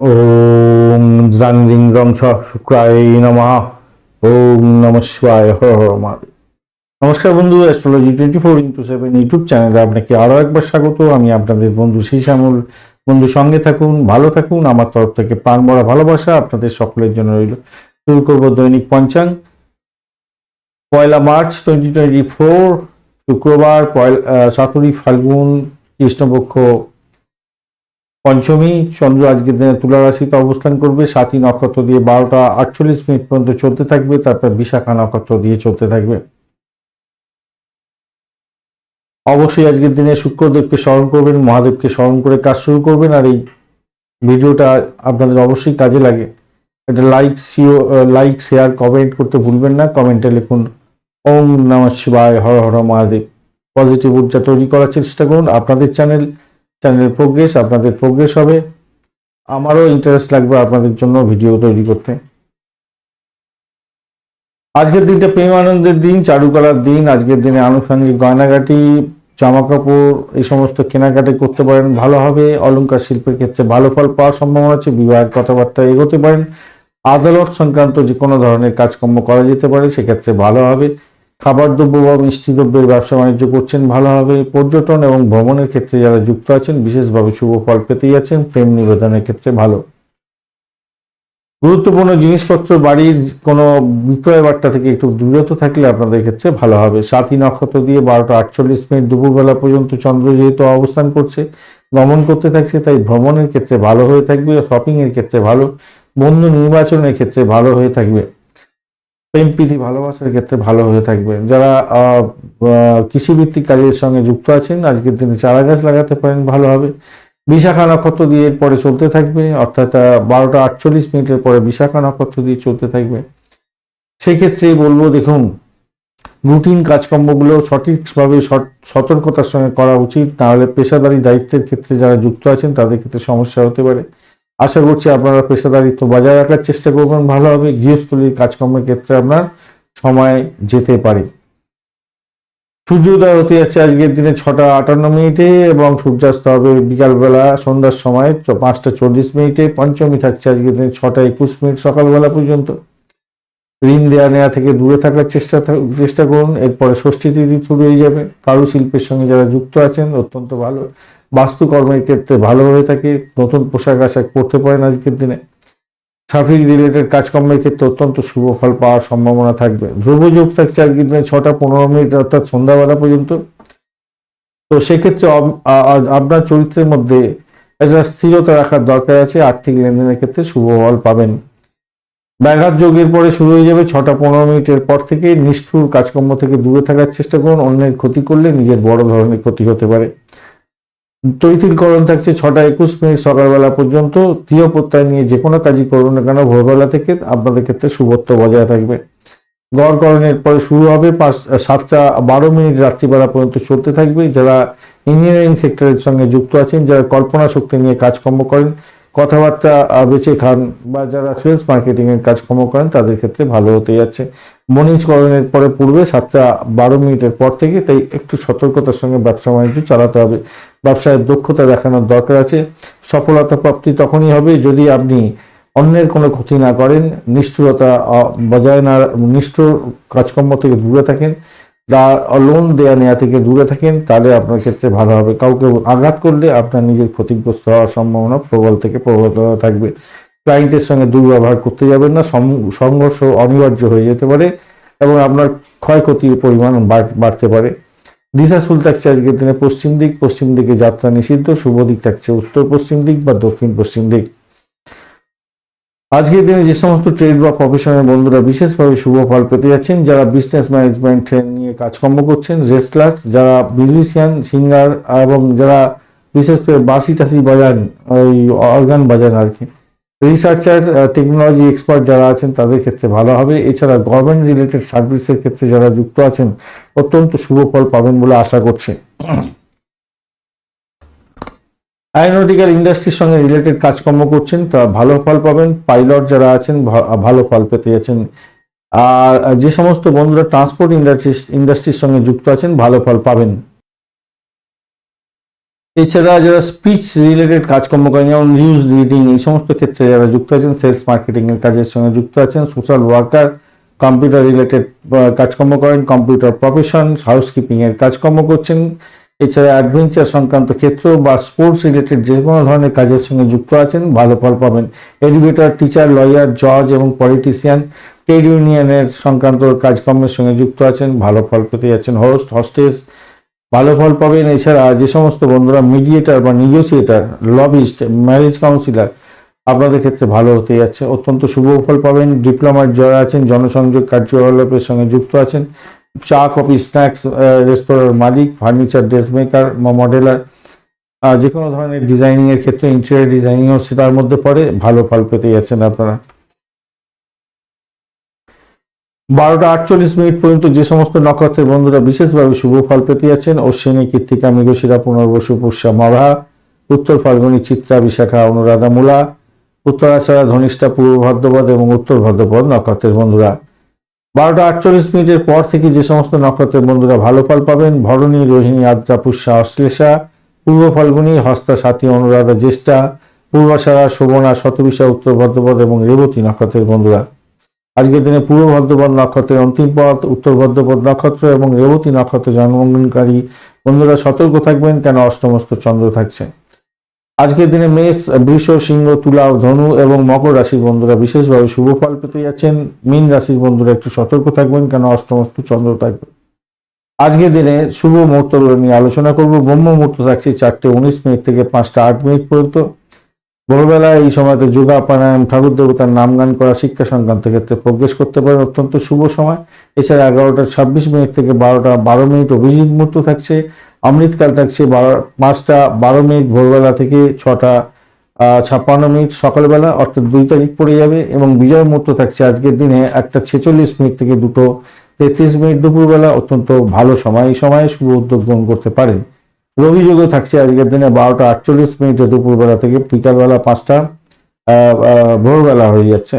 ওম Drang ring রং ছ শুক্রায় নমঃ। ওম নম শিবায়, হর হর মহাদেব। নমস্কার বন্ধু astrology twenty four into seven YouTube চ্যানেলে আপনাকে আরও একবার স্বাগত। আমি আপনাদের বন্ধু শ্যামল। বন্ধু, সঙ্গে থাকুন, ভালো থাকুন। আমার তরফ থেকে প্রাণ ভরা ভালোবাসা আপনাদের সকলের জন্য রইল। শুরু করব দৈনিক পঞ্চাং। পয়লা মার্চ টোয়েন্টি টোয়েন্টি ফোর শুক্রবার, পয়লা সাতুরি ফাল্গুন, কৃষ্ণপক্ষ পঞ্চমী, চন্দ্র আজকের দিনে তুলা রাশিতে অবস্থান করবে। সাতই নক্ষত্র দিয়ে বারোটা আটচল্লিশ মিনিট পর্যন্ত চলতে থাকবে। তারপর বিশাখা নক্ষত্র দিয়ে চলতে থাকবে। অবশ্যই আজকের দিনে শুক্রদেবকে স্মরণ করবেন, মহাদেবকে স্মরণ করে কাজ শুরু করবেন। আর এই ভিডিওটা আপনাদের অবশ্যই কাজে লাগে। এটা লাইক, সিও, লাইক, শেয়ার, কমেন্ট করতে ভুলবেন না। কমেন্টে লিখুন, ওম নমঃ শিবায়, হর হর মহাদেব। পজিটিভ ঊর্জা তৈরি করার চেষ্টা করুন। আপনাদের চ্যানেল চ্যানেলের প্রোগ্রেস আপনাদের প্রোগ্রেস হবে। আমারও ইন্টারেস্ট লাগবে আপনাদের জন্য ভিডিও তৈরি করতে। আজকের দিনটা প্রেম আনন্দের দিন, চারুকলার দিন। আজকের দিনে আনুষঙ্গিক গয়নাগাটি জামা কাপড় এই সমস্ত কেনাকাটি করতে পারেন, ভালো হবে। অলংকার শিল্পের ক্ষেত্রে ভালো ফল পাওয়ার সম্ভাবনা আছে, বিবাহের কথাবার্তা এগোতে পারেন। আদালত সংক্রান্ত যে কোনো ধরনের কাজকর্ম করা যেতে পারে, সেক্ষেত্রে ভালো হবে। খাবার দ্রব্য বা মিষ্টি দ্রব্যের ব্যবসা বাণিজ্য করছেন ভালোভাবে পর্যটন এবং ভ্রমণের ক্ষেত্রে যারা যুক্ত আছেন, বিশেষভাবে শুভ ফল পেতে যাচ্ছেন প্রেম নিবেদনের ক্ষেত্রে ভালো। গুরুত্বপূর্ণ জিনিসপত্র, বাড়ির কোনো বিক্রয় বার্তা থেকে একটু বিরত থাকলে আপনাদের ক্ষেত্রে ভালো হবে। সাতই নক্ষত্র দিয়ে বারোটা আটচল্লিশ মিনিট দুপুরবেলা পর্যন্ত চন্দ্র যেহেতু অবস্থান করছে, গমন করতে থাকছে, তাই ভ্রমণের ক্ষেত্রে ভালো হয়ে থাকবে, শপিংয়ের ক্ষেত্রে ভালো, বন্ধু নির্বাচনের ক্ষেত্রে ভালো হয়ে থাকবে। প্রেম প্রীতি ভালোবাসার ক্ষেত্রে ভালো হয়ে থাকবে। যারা কৃষিভিত্তিক কাজের সঙ্গে যুক্ত আছেন, আজকের দিনে চারা গাছ লাগাতে পারেন, ভালো হবে। বিশাখা নক্ষত্র দিয়ে এরপরে চলতে থাকবে, অর্থাৎ বারোটা আটচল্লিশ মিনিটের পরে বিশাখা নক্ষত্র দিয়ে চলতে থাকবে। সেই ক্ষেত্রে বলব, দেখুন, রুটিন কাজকর্মগুলো সঠিকভাবে সতর্কতার সঙ্গে করা উচিত। তাহলে পেশাদারি দায়িত্বের ক্ষেত্রে যারা যুক্ত আছেন, তাদের ক্ষেত্রে সমস্যা হতে পারে। আশা করছি আপনারা পেশাদারিত্ব বজায় রাখার চেষ্টা করবেন, ভালো হবে গৃহস্থলীর কাজকর্মের ক্ষেত্রে আপনার সময় যেতে পারে। সূর্যোদয় হতে যাচ্ছে আজকের দিনে ছটা আটান্ন মিনিটে এবং সূর্যাস্ত হবে বিকালবেলা সন্ধ্যার সময় পাঁচটা চল্লিশ মিনিটে। পঞ্চমী থাকছে আজকের দিনে ছটা একুশ মিনিট সকালবেলা পর্যন্ত। ঋণ দেওয়া নেওয়া থেকে দূরে থাকার চেষ্টা চেষ্টা করুন, এরপরে ষষ্ঠী তিথি শুরু হয়ে যাবে। কারুশিল্পের সঙ্গে যারা যুক্ত আছেন, অত্যন্ত ভালো। বাস্তুকর্মের ক্ষেত্রে ভালো হয়ে থাকে, নতুন পোশাক আশাক পরতে পারেন আজকের দিনে। ট্রাফিক রিলেটেড কাজকর্মের ক্ষেত্রে অত্যন্ত শুভ ফল পাওয়ার সম্ভাবনা থাকবে। ধ্রুবযোগ থাকছে আজকের দিনে ছটা পনেরো মিনিট, অর্থাৎ সন্ধ্যাবেলা পর্যন্ত। তো সেক্ষেত্রে আপনার চরিত্রের মধ্যে একটা স্থিরতা রাখার দরকার আছে, আর্থিক লেনদেনের ক্ষেত্রে শুভ ফল পাবেন। ব্যাঘাত যোগের পরে শুরু হয়ে যাবে ছটা পনেরো মিনিটের পর থেকে নিষ্ঠুর কাজকর্ম থেকে দূরে থাকার চেষ্টা করুন, অন্যের ক্ষতি করলে নিজের বড় ধরনের ক্ষতি হতে পারে। তৈতিলকরণ থাকছে ছটা একুশ মিনিট সকালবেলা পর্যন্ত। দৃঢ় প্রত্যয় নিয়ে যে কোনো কাজই করুন না কেন, ভোরবেলা থেকে আপনাদের ক্ষেত্রে শুভত্ব বজায় থাকবে। গড়করণের পরে শুরু হবে পাঁচ, সাতটা বারো মিনিট রাত্রিবেলা পর্যন্ত চলতে থাকবে। যারা ইঞ্জিনিয়ারিং সেক্টরের সঙ্গে যুক্ত আছেন, যারা কল্পনা শক্তি নিয়ে কাজকর্ম করেন কথাবার্তা বেঁচে খান বা যারা সেলস মার্কেটিং এর কাজকর্ম করেন, তাদের ক্ষেত্রে ভালো হতে যাচ্ছে। বণিজকরণের পরে পূর্বে সাতটা বারো মিনিটের পর থেকে তাই একটু সতর্কতার সঙ্গে ব্যবসা বাণিজ্য চালাতে হবে। ব্যবসায় দক্ষতা দেখানোর দরকার আছে। সফলতা প্রাপ্তি তখনই হবে যদি আপনি অন্যের কোনো ক্ষতি না করেন, নিষ্ঠুরতা বজায় না, নিষ্ঠুর কাজকর্ম থেকে দূরে থাকেন। বা লোন দেয়া নেওয়া থেকে দূরে থাকেন, তাহলে আপনার ক্ষেত্রে ভালো হবে। কাউকে আঘাত করলে আপনার নিজের ক্ষতিগ্রস্ত হওয়ার সম্ভাবনা প্রবল থেকে প্রবলতর থাকবে। ক্লায়েন্টের সঙ্গে দুর্ব্যবহার করতে যাবেন না সংঘর্ষ অনিবার্য হয়ে যেতে পারে এবং আপনার ক্ষয়ক্ষতির পরিমাণ বাড়- বাড়তে পারে। দিশাশুল থাকছে আজকের দিনে পশ্চিম দিক, পশ্চিম দিকে যাত্রা নিষিদ্ধ। শুভ দিক থাকছে উত্তর পশ্চিম দিক বা দক্ষিণ পশ্চিম দিক। আজকের দিনে যে সমস্ত ট্রেড বা প্রফেশনের বন্ধুরা বিশেষভাবে শুভ ফল পেতে যাচ্ছেন, যারা বিজনেস ম্যানেজমেন্ট নিয়ে কাজকর্ম করছেন রেসলার যারা মিউজিশিয়ান সিঙ্গার এবং যারা বিশেষ করে বাসি টাসি বাজান, ওই অর্গান বাজান আর কি রিসার্চার টেকনোলজি এক্সপার্ট যারা আছেন, তাদের ক্ষেত্রে ভালো হবে। এছাড়া গভর্নমেন্ট রিলেটেড সার্ভিসের ক্ষেত্রে যারা যুক্ত আছেন, অত্যন্ত শুভ ফল পাবেন বলে আশা করছে। অ্যারোনটিক্যাল ইন্ডাস্ট্রির সঙ্গে রিলেটেড কাজকর্ম করছেন, তা ভালো ফল পাবেন। পাইলট যারা আছেন ভালো ফল পেতে যাচ্ছেন। আর যে সমস্ত বন্ধুরা ট্রান্সপোর্ট ইন্ডাস্ট্রি ইন্ডাস্ট্রির সঙ্গে যুক্ত আছেন, ভালো ফল পাবেন। এছাড়া যারা স্পিচ রিলেটেড কাজকর্ম করেন, যেমন নিউজ রিডিং এই সমস্ত ক্ষেত্রে যারা যুক্ত আছেন সেলস মার্কেটিং এর কাজের সঙ্গে যুক্ত আছেন সোশ্যাল ওয়ার্কার কম্পিউটার রিলেটেড কাজকর্ম করেন কম্পিউটার প্রফেশন হাউসকিপিং এর কাজকর্ম করছেন। এছাড়া অ্যাডভেঞ্চার সংক্রান্ত ক্ষেত্র বা স্পোর্টস রিলেটেড যে কোনো ধরনের কাজের সঙ্গে যুক্ত আছেন, ভালো ফল পাবেন। এডুকেটর টিচার লয়ার জজ এবং পলিটিশিয়ান ট্রেড ইউনিয়নের সংক্রান্ত কাজকর্মের সঙ্গে যুক্ত আছেন, ভালো ফল পেতে যাচ্ছেন হোস্ট হস্টেস ভালো ফল পাবেন। এছাড়া যে সমস্ত বন্ধুরা মিডিয়েটার বা নিগোসিয়েটার লবিস্ট ম্যারেজ কাউন্সিলার আপনাদের ক্ষেত্রে ভালো হতে যাচ্ছে। অত্যন্ত শুভ ফল পাবেন। ডিপ্লোমার যারা আছেন, জনসংযোগ কার্যকলাপের সঙ্গে যুক্ত আছেন। চা, কফি, স্ন্যাক্স রেস্তোরাঁর মালিক, ফার্নিচার ড্রেস মেকার মডেলার যে কোনো ধরনের ডিজাইনিংয়ের ক্ষেত্রে ইন্টেরিয়ার ডিজাইনিংও সেটার মধ্যে পড়ে। ভালো ফল পেতে যাচ্ছেন আপনারা। বারোটা আটচল্লিশ মিনিট পর্যন্ত যে সমস্ত নক্ষত্রের বন্ধুরা বিশেষভাবে শুভ ফল পেতে যাচ্ছেন, অশ্বিনী, কৃত্তিকা, মৃগশিরা, পুনর্বসু, পুষ্যা মঘা উত্তর ফাল্গুনী, চিত্রা, বিশাখা, অনুরাধা, মূলা উত্তরাচারা ধনিষ্ঠা, পূর্ব ভদ্রপদ এবং উত্তর ভদ্রপদ নক্ষত্রের বন্ধুরা। বারোটা আটচল্লিশ মিনিটের পর থেকে যে সমস্ত নক্ষত্রের বন্ধুরা ভালো ফল পাবেন, ভরণী, রোহিণী, আদ্রা, পুষ্যা, অশ্লেষা, পূর্ব ফাল্গুনী, হস্তা সাথী অনুরাধা, জ্যেষ্ঠা, পূর্বাশারা, শোভনা, শতবিশা, উত্তর ভদ্রপদ এবং রেবতী নক্ষত্রের বন্ধুরা। আজকের দিনে পূর্ব ভদ্রপদ নক্ষত্রের অন্তিম পথ, উত্তর ভদ্রপদ নক্ষত্র এবং রেবতী নক্ষত্রে জন্মগ্রহণকারী বন্ধুরা সতর্ক থাকবেন কেন অষ্টমস্ত চন্দ্র থাকছে আজকের দিনে মেষ, বৃষ, সিংহ, তুলা, ধনু এবং মকর রাশির বন্ধুরা বিশেষভাবে শুভ ফল পেতে যাচ্ছেন। মীন রাশির বন্ধুরা একটু সতর্ক থাকবেন, কেন অষ্টমস্ত চন্দ্র থাকবে। আজকের দিনে শুভ মুহূর্তগুলো নিয়ে আলোচনা করব। ব্রহ্ম মুহূর্ত থাকছে চারটে উনিশ মিনিট থেকে পাঁচটা আট মিনিট পর্যন্ত। ভোরবেলা এই সময়তে যোগা প্রাণায়াম ঠাকুর দেবতার নাম গান করা শিক্ষা সংক্রান্ত ক্ষেত্রে প্রবেশ করতে পারেন অত্যন্ত শুভ সময়। এছাড়া এগারোটা ছাব্বিশ মিনিট থেকে বারোটা বারো মিনিট অভিজিৎ মুহূর্ত থাকছে। অমৃতকাল থাকছে বারো, পাঁচটা বারো মিনিট ভোরবেলা থেকে ছটা ছাপ্পান্ন মিনিট সকালবেলা, অর্থাৎ দুই তারিখ পড়ে যাবে এবং বিজয় মুহূর্ত থাকছে আজকের দিনে একটা ছেচল্লিশ মিনিট থেকে দুটো তেত্রিশ মিনিট দুপুরবেলা, অত্যন্ত ভালো সময়। এই সময়ে শুভ উদ্যোগ গ্রহণ করতে পারেন। রবি যোগও থাকছে আজকের দিনে বারোটা আটচল্লিশ মিনিটে দুপুরবেলা থেকে বিকালবেলা পাঁচটা ভোরবেলা হয়ে যাচ্ছে।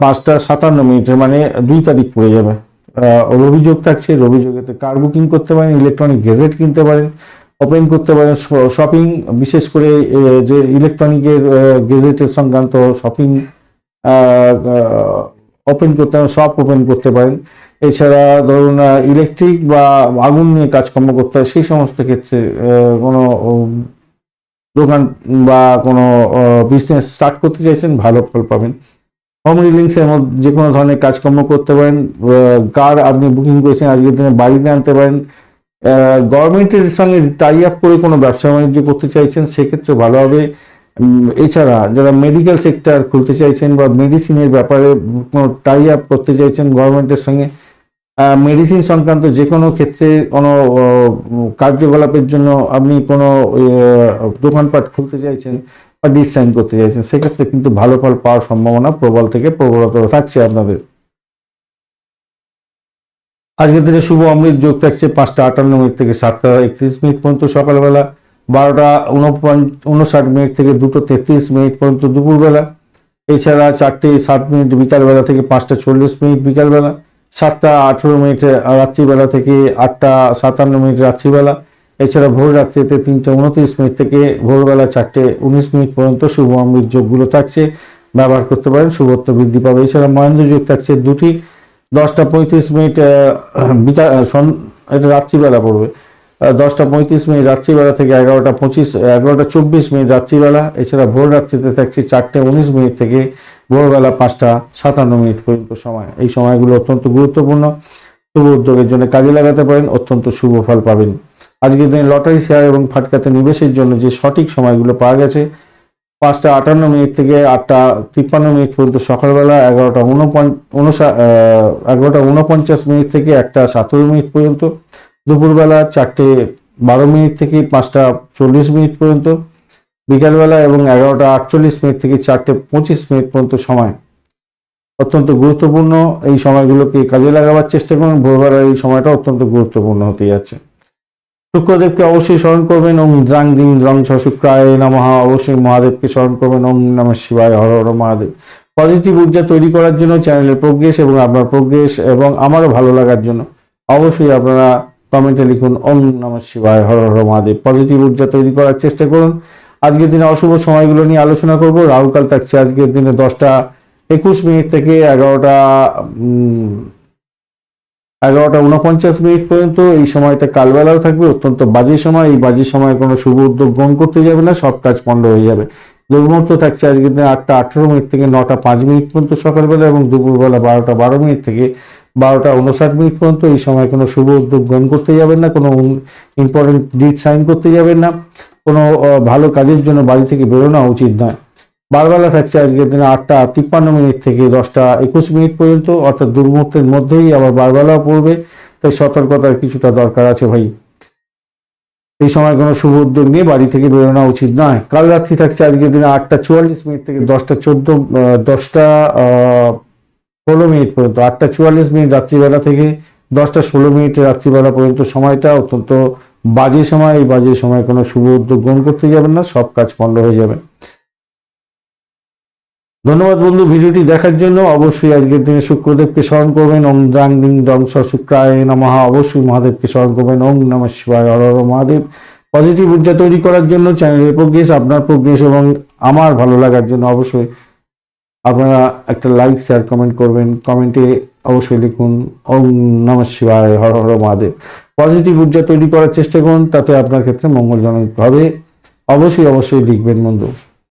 পাঁচটা সাতান্ন মিনিটে মানে দুই তারিখ পড়ে যাবে। আহ, রবি যোগ থাকছে রবি যোগেতে কার বুকিং করতে পারেন ইলেকট্রনিক গেজেট কিনতে পারেন ওপেন করতে পারেন শপিং বিশেষ করে যে ইলেকট্রনিকের গেজেটের সংক্রান্ত শপিং ওপেন করতে পারেন শপ ওপেন করতে পারেন। এছাড়া ধরুন ইলেকট্রিক বা আগুন নিয়ে কাজকর্ম করতে হয় সেই সমস্ত ক্ষেত্রে কোনো দোকান বা কোনো বিজনেস স্টার্ট করতে চাইছেন ভালো ফল পাবেন। হোম রিলিংসের মধ্যে যে কোনো ধরনের কাজকর্ম করতে পারেন কার আপনি বুকিং করেছেন, আজকের দিনে বাড়িতে আনতে পারেন গভর্নমেন্টের সঙ্গে টাই আপ করে কোনো ব্যবসা বাণিজ্য করতে চাইছেন, সেক্ষেত্রে ভালো হবে। এছাড়া যারা মেডিকেল সেক্টর খুলতে চাইছেন বা মেডিসিনের ব্যাপারে কোনো টাই আপ করতে চাইছেন গভর্নমেন্টের সঙ্গে মেডিসিন সংক্রান্ত যে কোনো ক্ষেত্রে কোনো কার্যকলাপের জন্য আপনি কোনো দোকানপাট খুলতে চাইছেন ডিসাইন করতে চাইছেন, সেক্ষেত্রে কিন্তু ভালো ফল পাওয়ার সম্ভাবনা প্রবল থেকে প্রবলতর থাকছে আপনাদের। আজকের দিনে শুভ অমৃত যোগ থাকছে পাঁচটা আটান্ন মিনিট থেকে সাতটা একত্রিশ মিনিট পর্যন্ত সকালবেলা, বারোটা উনষাট মিনিট থেকে দুটো তেত্রিশ মিনিট পর্যন্ত দুপুরবেলা। এছাড়া চারটে সাত মিনিট বিকালবেলা থেকে পাঁচটা চল্লিশ মিনিট বিকালবেলা, সাতটা আঠেরো মিনিট রাত্রিবেলা থেকে আটটা সাতান্ন মিনিট রাত্রিবেলা এছাড়া ভোর রাত্রিতে তিনটে উনত্রিশ মিনিট থেকে ভোরবেলা চারটে উনিশ মিনিট পর্যন্ত শুভ অমৃত যোগগুলো থাকছে। ব্যবহার করতে পারেন, শুভত্ব বৃদ্ধি পাবে। এছাড়া মহেন্দ্র যোগ থাকছে দুটি, দশটা পঁয়ত্রিশ মিনিট এটা রাত্রিবেলা পড়বে। দশটা পঁয়ত্রিশ মিনিট রাত্রিবেলা থেকে এগারোটা পঁচিশ এগারোটা চব্বিশ মিনিট রাত্রিবেলা। এছাড়া ভোর রাত্রিতে থাকছে চারটে উনিশ মিনিট থেকে ভোরবেলা পাঁচটা সাতান্ন মিনিট পর্যন্ত সময়। এই সময়গুলো অত্যন্ত গুরুত্বপূর্ণ। শুভ উদ্যোগের জন্য কাজে লাগাতে পারেন, অত্যন্ত শুভ ফল পাবেন। আজকের দিনে লটারি শেয়ার এবং ফাটকাতে নিবেশের জন্য যে সঠিক সময়গুলো পাওয়া গেছে, পাঁচটা আটান্ন মিনিট থেকে আটটা তিপ্পান্ন মিনিট পর্যন্ত সকালবেলা এগারোটা উনষা এগারোটা উনপঞ্চাশ মিনিট থেকে একটা সতেরো মিনিট পর্যন্ত, দুপুরবেলা চারটে বারো মিনিট থেকে পাঁচটা চল্লিশ মিনিট পর্যন্ত, বিকালবেলা এবং এগারোটা আটচল্লিশ মিনিট থেকে চারটে পঁচিশ মিনিট পর্যন্ত সময়। অত্যন্ত গুরুত্বপূর্ণ এই সময়গুলোকে কাজে লাগাবার চেষ্টা করুন। ভোরবেলার এই সময়টা অত্যন্ত গুরুত্বপূর্ণ হতে যাচ্ছে। শুক্রদেবকে অবশ্যই স্মরণ করবেন। ওম দ্রাং দিং দ্রং ছ শুক্রায় নমঃ। অবশ্যই মহাদেবকে স্মরণ করবেন। ওম নম শিবায় হর হর মহাদেব। পজিটিভ ঊর্জা তৈরি করার জন্য চ্যানেলের প্রোগ্রেস এবং আপনার প্রোগ্রেস এবং আমারও ভালো লাগার জন্য অবশ্যই আপনারা কমেন্টে লিখুন, ওম নম শিবায় হর হর মহাদেব। পজিটিভ ঊর্জা তৈরি করার চেষ্টা করুন। আজকের দিনে অশুভ সময়গুলো নিয়ে আলোচনা করব। রাহুকাল থাকছে আজকের দিনে দশটা একুশ মিনিট থেকে এগারোটা এগারোটা উনপঞ্চাশ মিনিট পর্যন্ত এই সময়টা কালবেলাও থাকবে, অত্যন্ত বাজে সময়। এই বাজে সময় কোনো শুভ উদ্যোগ গ্রহণ করতে যাবে না, সব কাজ পণ্ড হয়ে যাবে। দুর্মুহূর্ত থাকছে আজকের দিনে আটটা আঠেরো মিনিট থেকে নটা পাঁচ মিনিট পর্যন্ত সকালবেলা এবং দুপুরবেলা বারোটা বারো মিনিট থেকে বারোটা উনষাট মিনিট পর্যন্ত এই সময় কোনো শুভ উদ্যোগ গ্রহণ করতে যাবেন না, কোনো ইম্পর্টেন্ট ডিট সাইন করতে যাবেন না। কোনো ভালো কাজের জন্য বাড়ি থেকে বেরোনো উচিত নয়। বারবেলা থাকছে আজকের দিনে আটটা তিপ্পান্ন মিনিট থেকে দশটা একুশ মিনিট পর্যন্ত, অর্থাৎ দুর্মুহূর্তের মধ্যেই আবার বারবেলাও পড়বে। তাই সতর্কতার কিছুটা দরকার আছে ভাই। এই সময় কোনো শুভ উদ্যোগ নিয়ে বাড়ি থেকে বেরোনো উচিত নয়। কাল রাত্রি থাকছে আজকের দিনে আটটা চুয়াল্লিশ মিনিট থেকে দশটা চোদ্দ দশটা ষোলো মিনিট পর্যন্ত। আটটা চুয়াল্লিশ মিনিট রাত্রিবেলা থেকে দশটা ষোলো মিনিট রাত্রিবেলা পর্যন্ত সময়টা অত্যন্ত বাজে সময়। এই বাজে সময় কোনো শুভ উদ্যোগ গ্রহণ করতে যাবেন না, সব কাজ পণ্ড হয়ে যাবে। ধন্যবাদ বন্ধু, ভিডিওটি দেখার জন্য অবশ্যই আজকের দিনে শুক্রদেবকে স্মরণ করবেন। ওম দিং দং স শুক্রায় নমঃ। অবশ্যই মহাদেবকে স্মরণ করবেন। ওম নম শিবায়। হর মহাদেব। পজিটিভ ঊর্জা তৈরি করার জন্য চ্যানেলের প্রোগ্রেস আপনার প্রোগ্রেস এবং আমার ভালো লাগার জন্য অবশ্যই আপনারা একটা লাইক শেয়ার কমেন্ট করবেন। কমেন্টে অবশ্যই লিখুন, ওম নম শিবায়, হর হর মহাদেব। পজিটিভ ঊর্জা তৈরি করার চেষ্টা করুন, তাতে আপনার ক্ষেত্রে মঙ্গলজনক হবে। অবশ্যই অবশ্যই লিখবেন বন্ধু।